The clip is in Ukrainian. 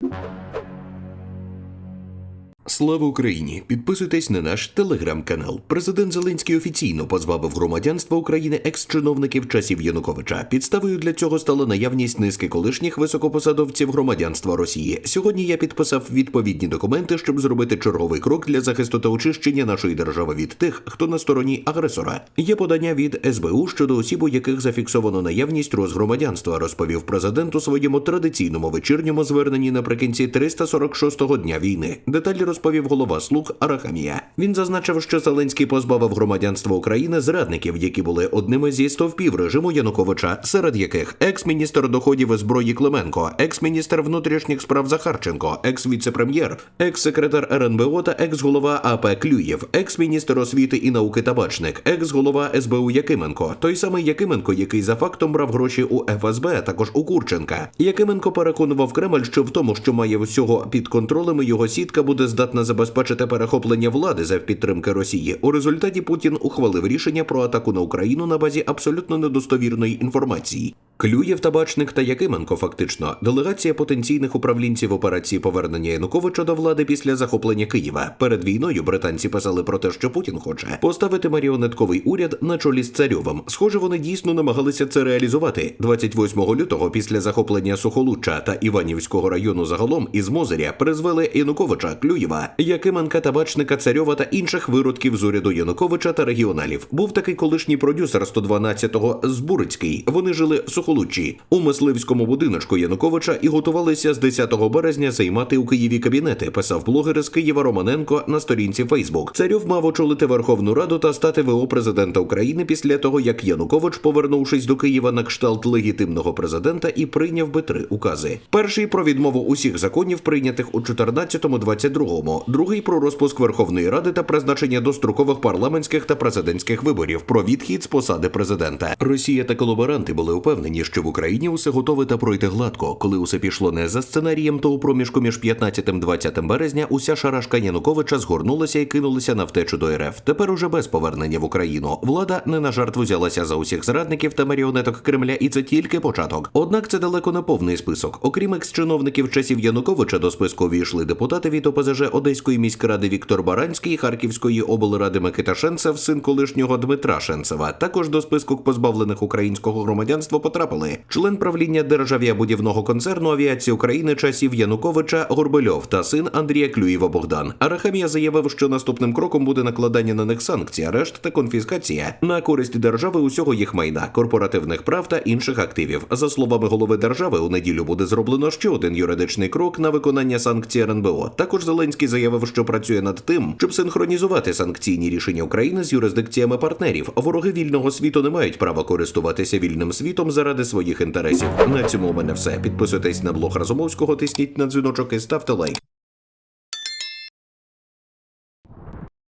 you Слава Україні! Підписуйтесь на наш телеграм-канал. Президент Зеленський офіційно позбавив громадянства України екс-чиновників часів Януковича. Підставою для цього стала наявність низки колишніх високопосадовців громадянства Росії. Сьогодні я підписав відповідні документи, щоб зробити черговий крок для захисту та очищення нашої держави від тих, хто на стороні агресора. Є подання від СБУ щодо осіб, у яких зафіксовано наявність розгромадянства, розповів президент у своєму традиційному вечірньому зверненні наприкінці 346-го дня війни. Деталі розповів голова слуг Арахамія. Він зазначив, що Зеленський позбавив громадянства України зрадників, які були одними зі стовпів режиму Януковича, серед яких екс-міністр доходів і зброї Клименко, екс-міністр внутрішніх справ Захарченко, екс-віце-прем'єр, екс-секретар РНБО та екс-голова АП Клюєв, екс-міністр освіти і науки Табачник, екс-голова СБУ Якименко, той самий Якименко, який за фактом брав гроші у ФСБ, а також у Курченка. Якименко переконував Кремль, що в тому, що має всього під контролем, його сітка буде здатна забезпечити перехоплення влади за підтримки Росії. У результаті Путін ухвалив рішення про атаку на Україну на базі абсолютно недостовірної інформації. Клюєв, Табачник та Якименко фактично делегація потенційних управлінців операції повернення Януковича до влади після захоплення Києва. Перед війною британці писали про те, що Путін хоче поставити маріонетковий уряд на чолі з царьовим. Схоже, вони дійсно намагалися це реалізувати. 28 лютого, після захоплення Сухолучча та Іванівського району загалом із Мозиря призвели Януковича, Клюєва, Якименка, Табачника, Царьова та інших виродків з уряду Януковича та регіоналів. Був такий колишній продюсер 112-го Збурицький. Вони жили в Сухолуччі у мисливському будиночку Януковича і готувалися з 10 березня займати у Києві кабінети. Писав блогер з Києва Романенко на сторінці Фейсбук. Царьов мав очолити Верховну Раду та стати ВО президента України після того, як Янукович, повернувшись до Києва на кшталт легітимного президента, і прийняв би три укази. Перший про відмову усіх законів, прийнятих у 14-22, другий про розпуск Верховної Ради та призначення дострокових парламентських та президентських виборів, про відхід з посади президента. Росія та колаборанти були впевнені, що в Україні усе готове та пройти гладко. Коли усе пішло не за сценарієм, то у проміжку між 15-20 березня уся шарашка Януковича згорнулася і кинулася на втечу до РФ. Тепер уже без повернення в Україну. Влада не на жертву взялася за усіх зрадників та маріонеток Кремля, і це тільки початок. Однак це далеко не повний список. Окрім екс-чиновників часів Януковича, до списку увійшли депутати від ОПЗЖ Одеської міськради Віктор Баранський, Харківської облради Микита Шенцев, син колишнього Дмитра Шенцева. Також до списку позбавлених українського громадянства потрапили член правління держав'ябудівного концерну авіації України часів Януковича Горбельов та син Андрія Клюєва Богдан. Арахамія заявив, що наступним кроком буде накладання на них санкцій, арешт та конфіскація на користь держави усього їх майна, корпоративних прав та інших активів. За словами голови держави, у неділю буде зроблено ще один юридичний крок на виконання санкцій РНБО. Також Зеленський заявив, що працює над тим, щоб синхронізувати санкційні рішення України з юрисдикціями партнерів. Вороги вільного світу не мають права користуватися вільним світом заради своїх інтересів. На цьому у мене все. Підписуйтесь на блог Разумовського, тисніть на дзвіночок і ставте лайк.